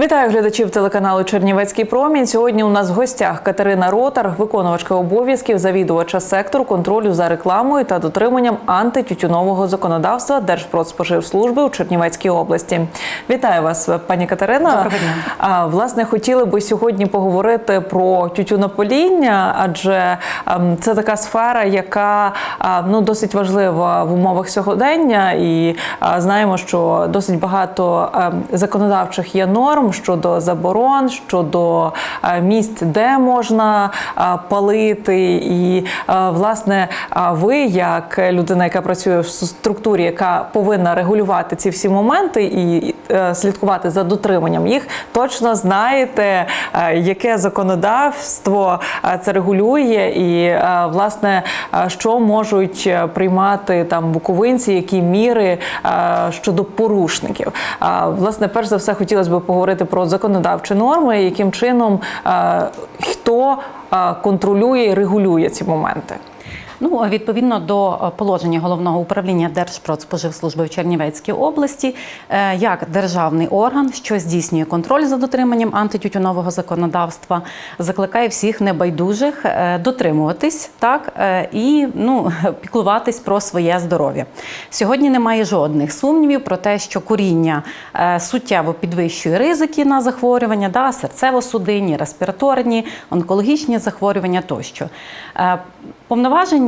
Вітаю глядачів телеканалу Чернівецький промінь. Сьогодні у нас в гостях Катерина Ротар, виконувачка обов'язків завідувача сектору контролю за рекламою та дотриманням антитютюнового законодавства Держпродспоживслужби у Чернівецькій області. Вітаю вас, пані Катерина. Доброго дня. А, Власне, хотіли би сьогодні поговорити про тютюнопоління, адже ем, це така сфера, яка ну досить важлива в умовах сьогодення, і знаємо, що досить багато ем, законодавчих є норм щодо заборон, щодо е, місць, де можна палити. І власне, ви, як людина, яка працює в структурі, яка повинна регулювати ці всі моменти і е, слідкувати за дотриманням їх, точно знаєте, е, яке законодавство е, це регулює, і е, власне е, що можуть е, приймати там буковинці, які міри е, щодо порушників. Власне, перш за все, хотілося б поговорити про законодавчі норми, яким чином е, хто е, контролює і регулює ці моменти. Ну, відповідно до е, положення головного управління Держпродспоживслужби в Чернівецькій області, е, як державний орган, що здійснює контроль за дотриманням антитютюнового законодавства, закликає всіх небайдужих е, дотримуватись так і ну піклуватись про своє здоров'я. Сьогодні немає жодних сумнівів про те, що куріння суттєво підвищує ризики на захворювання, да, серцево-судинні, респіраторні, онкологічні захворювання тощо. Е,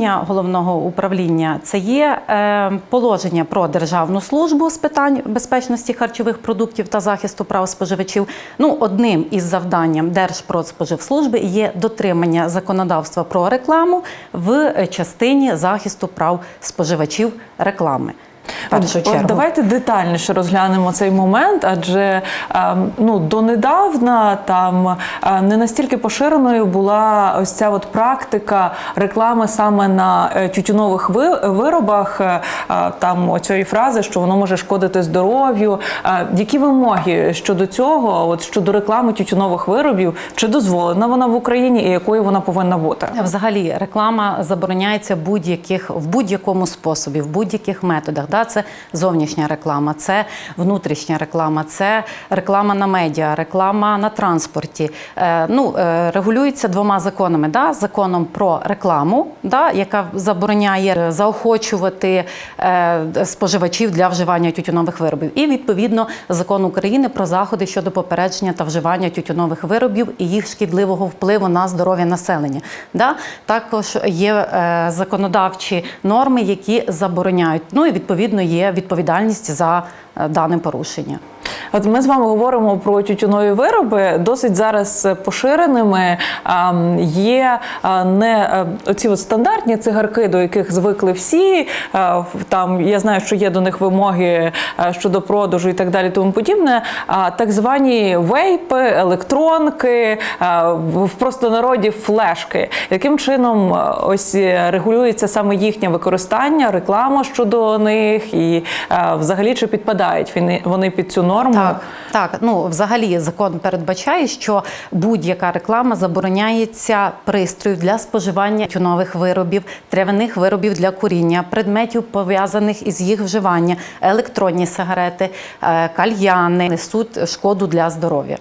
Повноваження головного управління це є е, положення про державну службу з питань безпечності харчових продуктів та захисту прав споживачів. Ну, одним із завданням Держпродспоживслужби є дотримання законодавства про рекламу в частині захисту прав споживачів реклами. Першу От, чергу. Давайте детальніше розглянемо цей момент, адже ем, ну донедавна там е, не настільки поширеною була ось ця от практика реклами саме на е, тютюнових виробах. е, Там оцієї фрази, що воно може шкодити здоров'ю. Які вимоги щодо цього, от щодо реклами тютюнових виробів, чи дозволена вона в Україні і якою вона повинна бути? Взагалі, реклама забороняється будь-яких в будь-якому способі, в будь-яких методах. Да? Це зовнішня реклама, це внутрішня реклама, це реклама на медіа, реклама на транспорті. Е, ну, е, регулюється двома законами: да? законом про рекламу, да? яка забороняє е, заохочувати е, споживачів для вживання тютюнових виробів, і відповідно закон України про заходи щодо попередження та вживання тютюнових виробів і їх шкідливого впливу на здоров'я населення. Да? Також є е, законодавчі норми, які забороняють. Ну і відповідно є відповідальність за е, дане порушення. От ми з вами говоримо про тютюнові вироби. Досить зараз поширеними є не е, оці от стандартні цигарки, до яких звикли всі. Там я знаю, що є до них вимоги е, щодо продажу і так далі, тому подібне. А так звані вейпи, електронки, в простонароді флешки. Яким чином е, ось регулюється саме їхнє використання, реклама щодо них, і взагалі чи підпадають вони під цю норму? Так, так. Ну взагалі закон передбачає, що будь-яка реклама забороняється пристрою для споживання тюнових виробів, травяних виробів для куріння, предметів пов'язаних із їх вживання, електронні сигарети, е, кальяни несуть шкоду для здоров'я.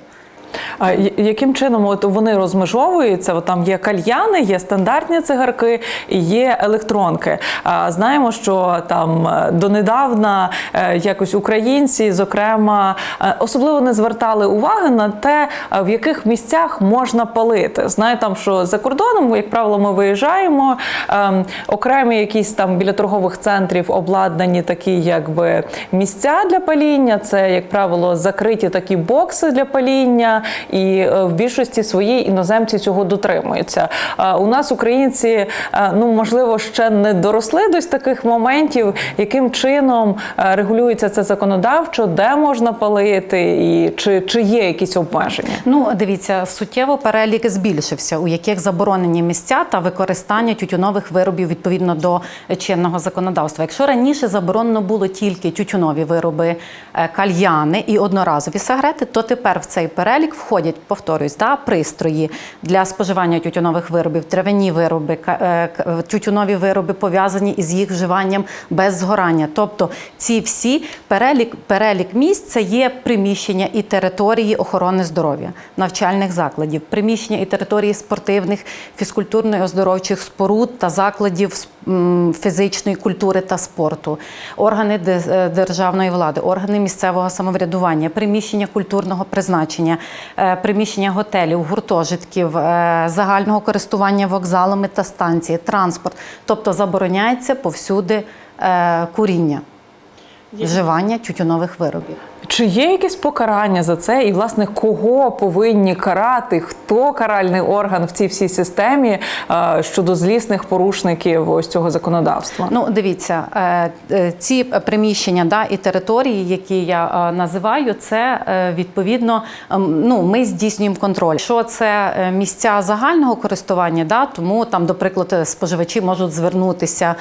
А яким чином от вони розмежовуються? От там є кальяни, є стандартні цигарки і є електронки. А знаємо, що там е, донедавна е, якось українці, зокрема, е, особливо не звертали уваги на те, в яких місцях можна палити. Знаю там, що за кордоном, як правило, ми виїжджаємо. ем, Окремі якісь там біля торгових центрів обладнані такі, якби місця для паління. Це, як правило, закриті такі бокси для паління, і е, в більшості своїй іноземці цього дотримуються. У нас українці, е, ну можливо, ще не доросли до таких моментів, яким чином е, регулюється це законодавчо, де можна палити, і чи, чи є якісь обмеження. Ну, дивіться, суттєво перелік збільшився, у яких заборонені місця та використання тютюнових виробів відповідно до чинного законодавства. Якщо раніше заборонено було тільки тютюнові вироби, кальяни і одноразові сигарети, то тепер в цей перелік перелік входять, повторюсь, да, пристрої для споживання тютюнових виробів, трав'яні вироби, ка- е, тютюнові вироби пов'язані із їх вживанням без згорання. Тобто ці всі перелік, перелік місць це є приміщення і території охорони здоров'я, навчальних закладів, приміщення і території спортивних, фізкультурно-оздоровчих споруд та закладів фізичної культури та спорту, органи е, державної влади, органи місцевого самоврядування, приміщення культурного призначення, е, приміщення готелів, гуртожитків, е, загального користування вокзалами та станції, транспорт. Тобто забороняється повсюди е, куріння, вживання тютюнових виробів. Чи є якесь покарання за це? І власне кого повинні карати? Хто каральний орган в цій всій системі е, щодо злісних порушників ось цього законодавства? Ну, дивіться, е, е, ці приміщення да, і території, які я називаю, це відповідно ем, ну, ми здійснюємо контроль. Що це місця загального користування, да, тому там, до прикладу, споживачі можуть звернутися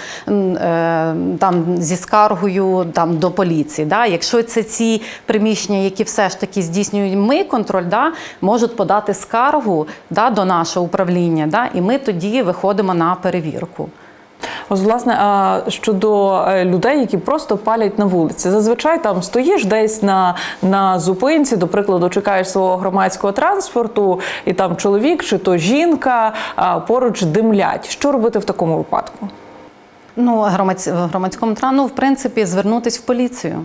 там зі скаргою там до поліції. Да. Якщо це ці приміщення, які все ж таки здійснюємо ми контроль, да, можуть подати скаргу да, до нашого управління, да, і ми тоді виходимо на перевірку. Ось, власне, а щодо е, людей, які просто палять на вулиці. Зазвичай там стоїш десь на, на зупинці, до прикладу, чекаєш свого громадського транспорту, і там чоловік чи то жінка а, поруч димлять. Що робити в такому випадку? Ну, громадсь... в громадському тра- ну, в принципі, звернутись в поліцію.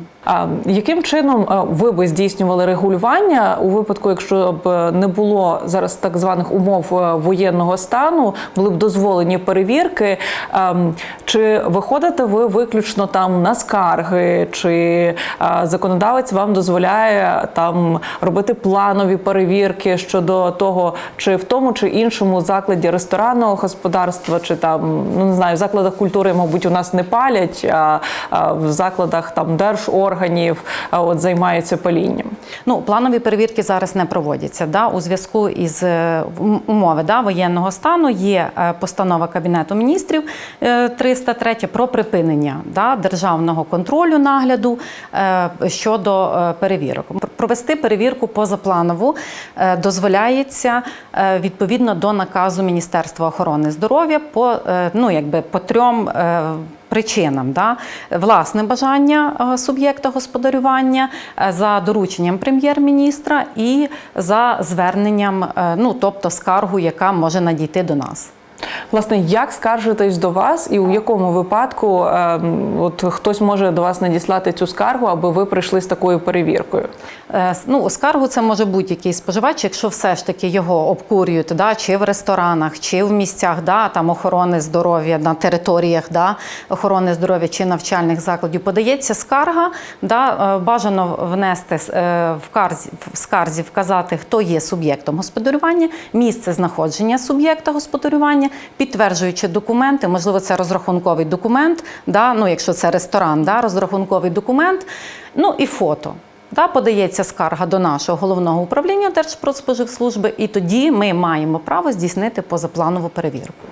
Яким чином е, ви би здійснювали регулювання у випадку, якщо б не було зараз так званих умов е, воєнного стану, були б дозволені перевірки? Ем, Чи виходите ви виключно там на скарги, чи е, законодавець вам дозволяє там робити планові перевірки щодо того, чи в тому чи іншому закладі ресторанного господарства, чи там ну не знаю, в закладах культури, мабуть, у нас не палять, а, в закладах там держорганів а, от займаються палінням. Ну, планові перевірки зараз не проводяться. Да? У зв'язку із е, умови да, воєнного стану є е, постанова Кабінету міністрів е, 303 про припинення да, державного контролю нагляду е, щодо е, перевірок. Провести перевірку позапланову е, дозволяється е, відповідно до наказу Міністерства охорони здоров'я по, е, ну, якби, по трьом. Причинам да власне бажання е, суб'єкта господарювання е, за дорученням прем'єр-міністра і за зверненням, е, ну тобто скаргу, яка може надійти до нас. Власне, як скаржитись до вас, і у якому випадку ем, от хтось може до вас надіслати цю скаргу, аби ви прийшли з такою перевіркою? Е, Ну, скаргу це може будь-який споживач, якщо все ж таки його обкурюють, да, чи в ресторанах, чи в місцях да, там, охорони здоров'я на територіях да, охорони здоров'я чи навчальних закладів, подається скарга. Да, е, бажано внести е, в карзі, в скарзі вказати, хто є суб'єктом господарювання, місце знаходження суб'єкта господарювання, підтверджуючи документи, можливо, це розрахунковий документ, да, ну, якщо це ресторан, да, розрахунковий документ, ну і фото. Та подається скарга до нашого головного управління Держпродспоживслужби, і тоді ми маємо право здійснити позапланову перевірку.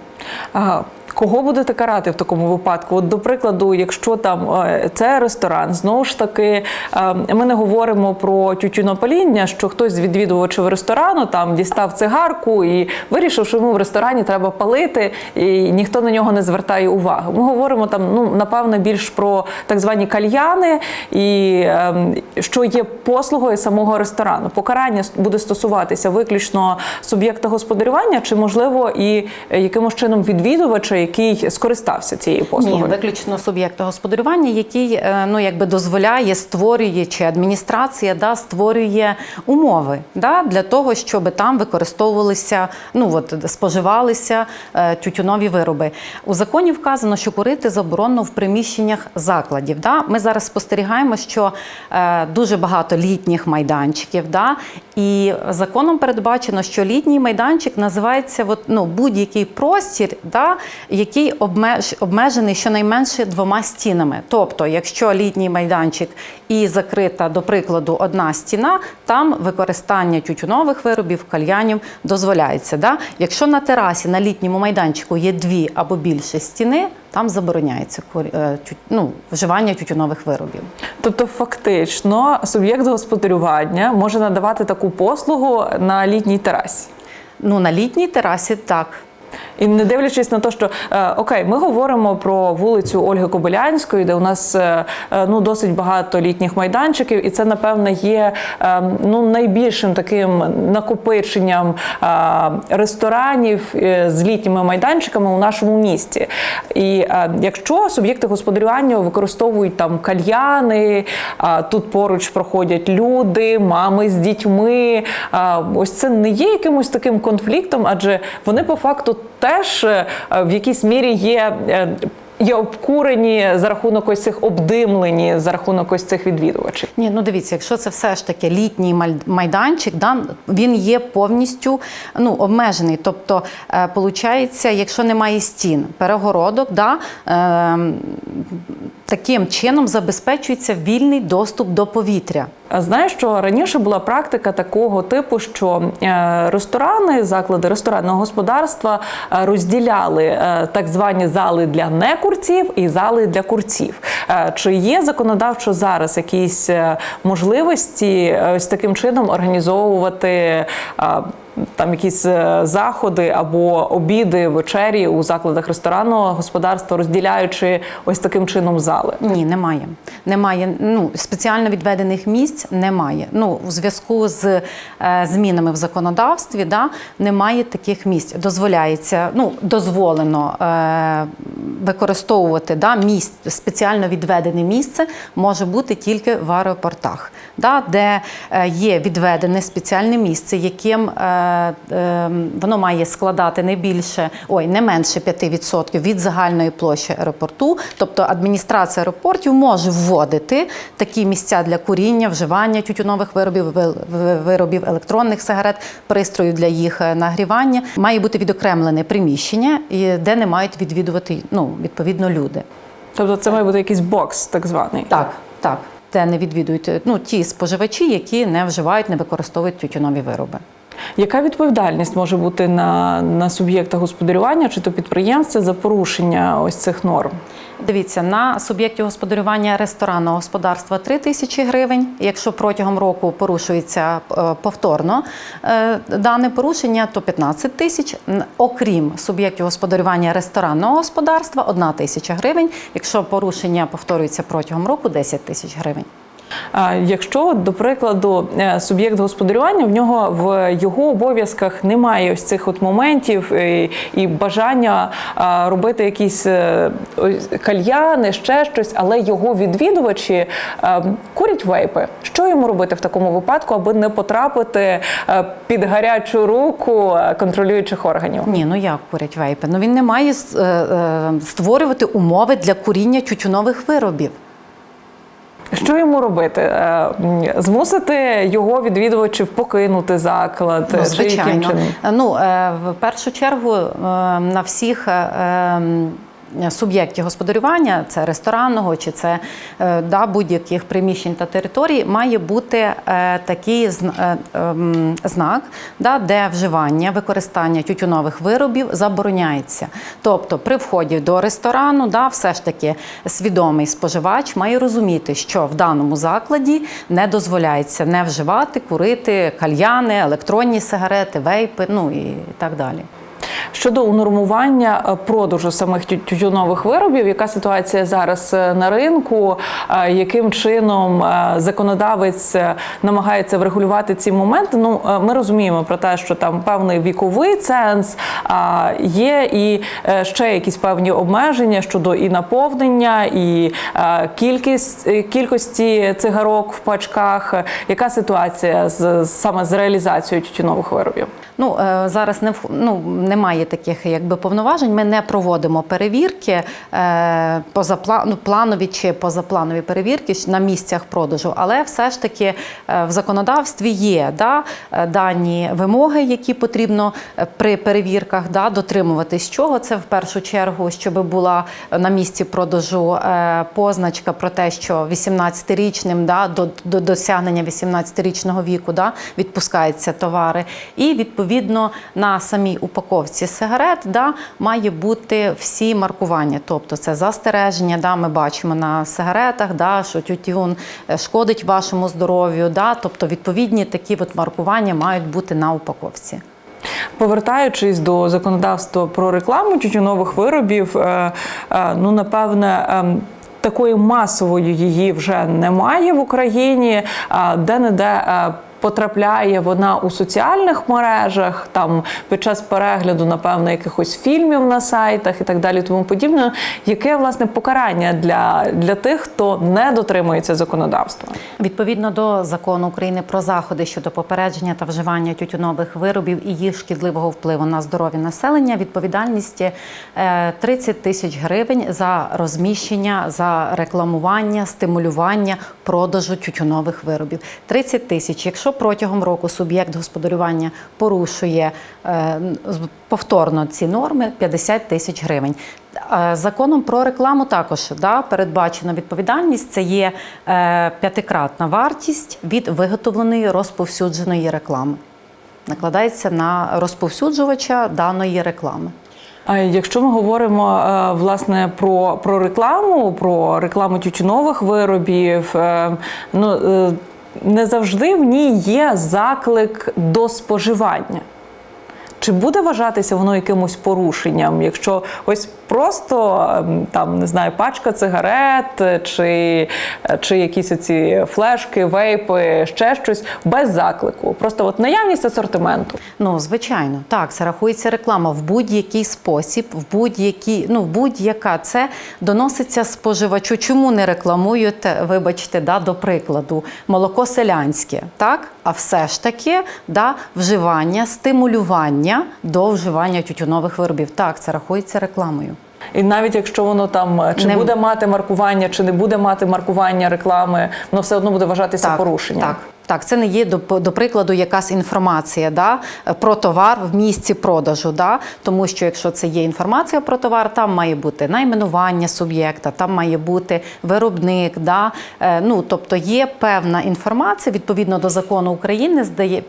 Кого будете карати в такому випадку? От, до прикладу, якщо там е, це ресторан, знову ж таки, е, ми не говоримо про тютюнопаління, що хтось з відвідувачів ресторану там дістав цигарку і вирішив, що йому в ресторані треба палити, і ніхто на нього не звертає уваги. Ми говоримо там, ну напевно, більш про так звані кальяни, і е, що є послугою самого ресторану. Покарання буде стосуватися виключно суб'єкта господарювання, чи можливо і е, якимось чином відвідувача, який скористався цією Ні, послугою. виключно суб'єкта господарювання, який е, ну якби дозволяє, створює чи адміністрація да створює умови да для того, щоб там використовувалися, ну от споживалися е, тютюнові вироби. У законі вказано, що курити заборонено в приміщеннях закладів. Да? Ми зараз спостерігаємо, що е, дуже багато літніх майданчиків, да? і законом передбачено, що літній майданчик називається от, ну, будь-який простір. Простір, да, який обмеж, обмежений щонайменше двома стінами. Тобто, якщо літній майданчик і закрита, до прикладу, одна стіна, там використання тютюнових виробів, кальянів дозволяється. Да? Якщо на терасі на літньому майданчику є дві або більше стіни, там забороняється е, ну, вживання тютюнових виробів. Тобто, фактично, суб'єкт господарювання може надавати таку послугу на літній терасі. Ну, на літній терасі так. І не дивлячись на те, що е, окей, ми говоримо про вулицю Ольги Кобилянської, де у нас е, е, ну досить багато літніх майданчиків, і це напевне є ну найбільшим таким накопиченням ресторанів з літніми майданчиками у нашому місті. І якщо суб'єкти господарювання використовують там кальяни, тут поруч проходять люди, мами з дітьми. Ось це не є якимось таким конфліктом, адже вони по факту теж е, в якійсь мірі є. е, Є обкурені за рахунок ось цих обдимлені за рахунок ось цих відвідувачів. Ні, ну дивіться, якщо це все ж таки літній майданчик, да, він є повністю ну, обмежений. Тобто, е, якщо немає стін, перегородок, да, е, таким чином забезпечується вільний доступ до повітря. Знаєш, що раніше була практика такого типу, що е, ресторани, заклади ресторанного господарства е, розділяли е, так звані зали для некурців і зали для курців. Чи є законодавчо зараз якісь можливості ось таким чином організовувати? Там якісь е, заходи або обіди, вечері у закладах ресторанного господарства, розділяючи ось таким чином зали. Ні, немає. Немає ну, спеціально відведених місць немає. Ну, у зв'язку з е, змінами в законодавстві да, немає таких місць. Дозволяється, ну, дозволено е, використовувати да, місць, спеціально відведене місце може бути тільки в аеропортах, да, де е, є відведене спеціальне місце, яким е, воно має складати не більше, ой, не менше 5% від загальної площі аеропорту. Тобто адміністрація аеропортів може вводити такі місця для куріння, вживання тютюнових виробів, ви- ви- виробів електронних сигарет, пристроїв для їх е, нагрівання. Має бути відокремлене приміщення, де не мають відвідувати ну, відповідно люди. Тобто, це має бути якийсь бокс, так званий. Так, так. Де не відвідують е, ну, ті споживачі, які не вживають, не використовують тютюнові вироби. Яка відповідальність може бути на, на суб'єкта господарювання чи то підприємстві за порушення ось цих норм? Дивіться, на суб'єкті господарювання ресторанного господарства 3 тисячі гривень. Якщо протягом року порушується е, повторно е, дане порушення, то 15 тисяч. Окрім суб'єктів господарювання ресторанного господарства 1 тисяча гривень. Якщо порушення повторюється протягом року, 10 тисяч гривень. Якщо, до прикладу, е, суб'єкт господарювання в нього в його обов'язках немає ось цих от моментів і, і бажання робити якісь е, кальяни, ще щось, але його відвідувачі е, курять вейпи. Що йому робити в такому випадку, аби не потрапити е, під гарячу руку е, контролюючих органів? Ні, ну як курять вейпи? Ну він не має е, е, створювати умови для куріння тютюнових виробів. Що йому робити? Е, Змусити його відвідувачів покинути заклад? Ну, звичайно. Ну, е, в першу чергу е, на всіх. Е, Суб'єктів господарювання, це ресторанного чи це е, да, будь-яких приміщень та територій, має бути е, такий ем, знак, да, де вживання, використання тютюнових виробів забороняється. Тобто, при вході до ресторану, да, все ж таки свідомий споживач має розуміти, що в даному закладі не дозволяється не вживати, курити кальяни, електронні сигарети, вейпи, ну і так далі. Щодо унормування е, продажу самих тютюнових виробів, яка ситуація зараз е, на ринку? Е, Яким чином законодавець намагається врегулювати ці моменти? Ну ми розуміємо про те, що там певний віковий ценз, є і ще якісь певні обмеження щодо і наповнення, і кількість кількості цигарок в пачках. Яка ситуація з саме з реалізацією тютюнових виробів? Ну зараз не ну, немає немає таких якби повноважень. Ми не проводимо перевірки е, позапла- ну, чи позапланові перевірки на місцях продажу, але все ж таки е, в законодавстві є да, е, дані вимоги, які потрібно при перевірках да, дотримуватись. Чого це в першу чергу, щоб була на місці продажу позначка про те, що 18-річним да, до, до досягнення 18-річного віку да, відпускаються товари. І відповідно на самій упаковці сигарет да, має бути всі маркування. Тобто це застереження. Да, ми бачимо на сигаретах, да, що тютюн е, шкодить вашому здоров'ю. Да, тобто відповідні такі от маркування мають бути на упаковці. Повертаючись до законодавства про рекламу тютюнових виробів, е, е, ну напевне. ем, Такої масової її вже немає в Україні, де не де потрапляє вона у соціальних мережах, там під час перегляду, напевно, якихось фільмів на сайтах і так далі, тому подібне. Яке власне покарання для, для тих, хто не дотримується законодавства? Відповідно до закону України про заходи щодо попередження та вживання тютюнових виробів і їх шкідливого впливу на здоров'я населення, відповідальність е, 30 тисяч гривень за розміщення, за рекламування, стимулювання продажу тютюнових виробів. 30 тисяч. Якщо протягом року суб'єкт господарювання порушує е, повторно ці норми, 50 тисяч гривень. Законом про рекламу також да, передбачена відповідальність. Це є е, п'ятикратна вартість від виготовленої розповсюдженої реклами. Накладається на розповсюджувача даної реклами. Якщо ми говоримо е, власне про, про рекламу, про рекламу тютюнових виробів, ну не завжди в ній є заклик до споживання. Чи буде вважатися воно якимось порушенням, якщо ось просто ем, там не знаю, пачка цигарет, е, чи, е, чи якісь оці флешки, вейпи, ще щось без заклику, просто от наявність асортименту. Ну, звичайно, так, це рахується реклама в будь-який спосіб, в будь-який, ну, будь-яка це доноситься споживачу. Чому не рекламують, вибачте, да, до прикладу, молоко селянське, так? А все ж таки да, вживання, стимулювання до вживання тютюнових виробів. Так, це рахується рекламою. І навіть якщо воно там е, чи Не- буде мати маркування, чи не буде мати маркування реклами, воно все одно буде вважатися порушенням. Так. Так, це не є до, до прикладу якась інформація да, про товар в місці продажу. Да, тому що якщо це є інформація про товар, там має бути найменування суб'єкта, там має бути виробник. Да, е, ну, тобто є певна інформація відповідно до закону України, здає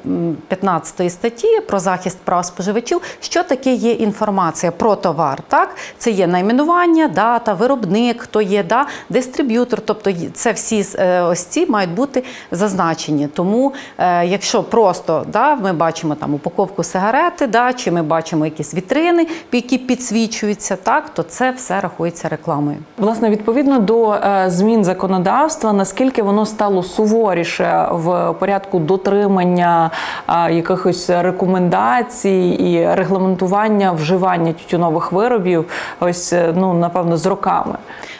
15 статті про захист прав споживачів. Що таке є інформація про товар? Так, це є найменування, дата, виробник, хто є, да, дистриб'ютор. Тобто це всі е, ось ці мають бути зазначені. Тому, е, якщо просто да, ми бачимо там упаковку сигарети, да, чи ми бачимо якісь вітрини, які підсвічуються, так, то це все рахується рекламою. Власне, відповідно до е, змін законодавства, наскільки воно стало суворіше в порядку дотримання е, якихось рекомендацій і регламентування вживання тютюнових виробів, ось ну напевно з роками.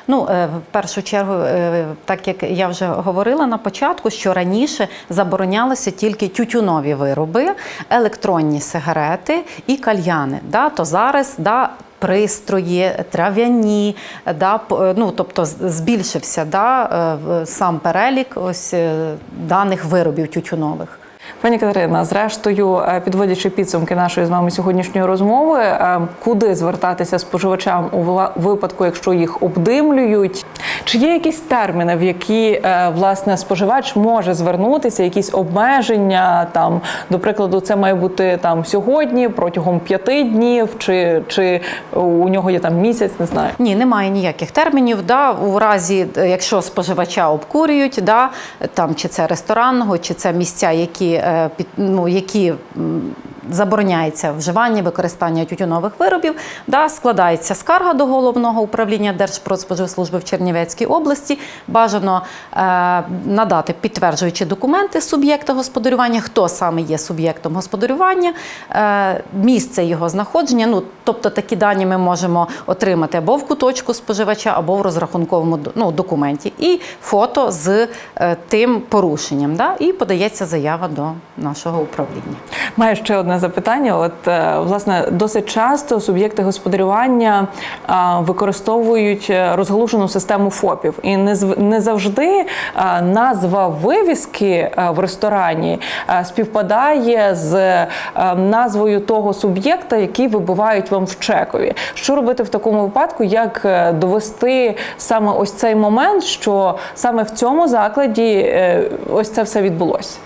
Ну, в першу чергу, так як я вже говорила на початку, що раніше заборонялися тільки тютюнові вироби, електронні сигарети і кальяни. Да? То зараз да, пристрої, трав'яні, да, е, ну, тобто збільшився да, е, сам перелік ось, е, даних виробів тютюнових. Пані Катерина, зрештою, е, підводячи підсумки нашої з вами сьогоднішньої розмови, е, куди звертатися споживачам у випадку, якщо їх обдимлюють? Чи є якісь терміни, в які е, власне споживач може звернутися, якісь обмеження? Там, до прикладу, це має бути там сьогодні, протягом п'яти днів, чи, чи у нього є там місяць, не знаю. Ні, немає ніяких термінів. Да, у разі, якщо споживача обкурюють, да, там чи це ресторанного, чи це місця, які, е, ну, які забороняється вживання, використання тютюнових виробів, да, складається скарга до головного управління Держпродспоживслужби в Чернівецькій області. Бажано е, надати підтверджуючі документи суб'єкта господарювання, хто саме є суб'єктом господарювання, е, місце його знаходження. Ну, тобто такі дані ми можемо отримати або в куточку споживача, або в розрахунковому ну, документі, і фото з е, тим порушенням. Да? І подається заява до нашого управління. Маю ще одне одне запитання. От е, власне досить часто суб'єкти господарювання використовують е, розгалужену систему ФОПів, і не завжди назва вивіски в ресторані співпадає з е, назвою того суб'єкта, який вибивають вам в чекові. Що робити в такому випадку? Як е, довести саме ось цей момент, що саме в цьому закладі е, ось це все відбулося?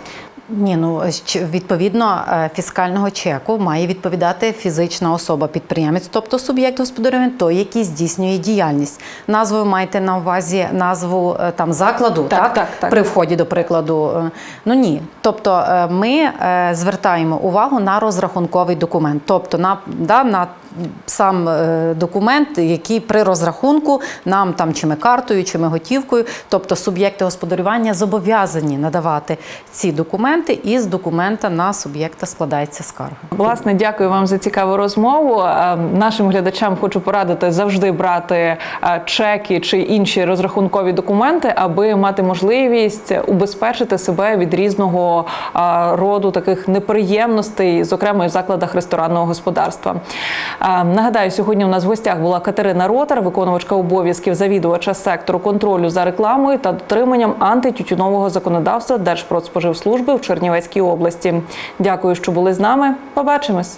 Ні, ну відповідно е, фіскального чеку має відповідати фізична особа підприємець, тобто суб'єкт господарювання, той, який здійснює діяльність. Назвою маєте на увазі назву е, там закладу, Так, так, так, так. при вході, до прикладу. Е, Ну ні. Тобто ми звертаємо увагу на розрахунковий документ, тобто на, да, на сам е, документ, який при розрахунку нам там чи ми картою, чи ми готівкою, тобто суб'єкти господарювання зобов'язані надавати ці документи, і з документа на суб'єкта складається скарга. Власне, дякую вам за цікаву розмову. Е, Нашим глядачам хочу порадити завжди брати е, чеки чи інші розрахункові документи, аби мати можливість убезпечити себе від різного роду таких неприємностей, зокрема і в закладах ресторанного господарства. Нагадаю, сьогодні у нас в гостях була Катерина Ротар, виконувачка обов'язків завідувача сектору контролю за рекламою та дотриманням антитютюнового законодавства Держпродспоживслужби в Чернівецькій області. Дякую, що були з нами. Побачимось.